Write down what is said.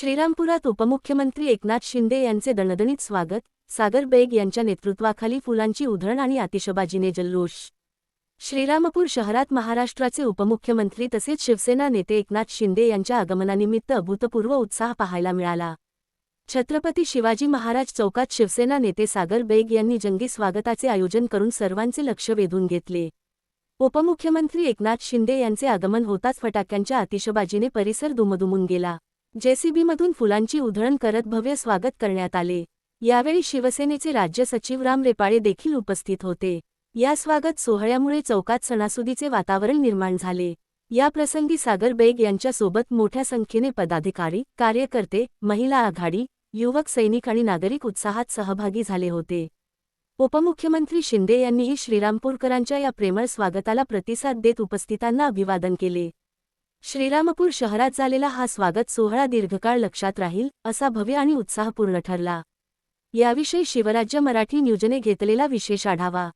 श्रीरामपुरात उपमुख्यमंत्री एकनाथ शिंदे यांचे दणदणीत स्वागत. सागर बेग यांच्या नेतृत्वाखाली फुलांची उधळण आणि आतिषबाजीने जल्लोष. श्रीरामपूर शहरात महाराष्ट्राचे उपमुख्यमंत्री तसेच शिवसेना नेते एकनाथ शिंदे यांच्या आगमनानिमित्त अभूतपूर्व उत्साह पाहायला मिळाला. छत्रपती शिवाजी महाराज चौकात शिवसेना नेते सागर बेग यांनी जंगी स्वागताचे आयोजन करून सर्वांचे लक्ष वेधून घेतले. उपमुख्यमंत्री एकनाथ शिंदे यांचे आगमन होताच फटाक्यांच्या आतिषबाजीने परिसर दुमदुमून गेला. जेसीबीमधून फुलांची उधळण करत भव्य स्वागत करण्यात आले. यावेळी शिवसेनेचे राज्य सचिव राम रेपाळे देखील उपस्थित होते. या स्वागत सोहळ्यामुळे चौकात सणासुदीचे वातावरण निर्माण झाले. या प्रसंगी सागर बेग यांच्यासोबत मोठ्या संख्येने पदाधिकारी कार्यकर्ते महिला आघाडी युवक सैनिक आणि नागरिक उत्साहात सहभागी झाले होते. उपमुख्यमंत्री शिंदे यांनीही श्रीरामपूरकरांच्या या प्रेमळ स्वागताला प्रतिसाद देत उपस्थितांना अभिवादन केले. श्रीरामपूर शहरात झालेला हा स्वागत सोहळा दीर्घकाळ लक्षात राहील असा भव्य आणि उत्साहपूर्ण ठरला. याविषयी शिवराज्य मराठी न्यूजने घेतलेला विशेष आढावा.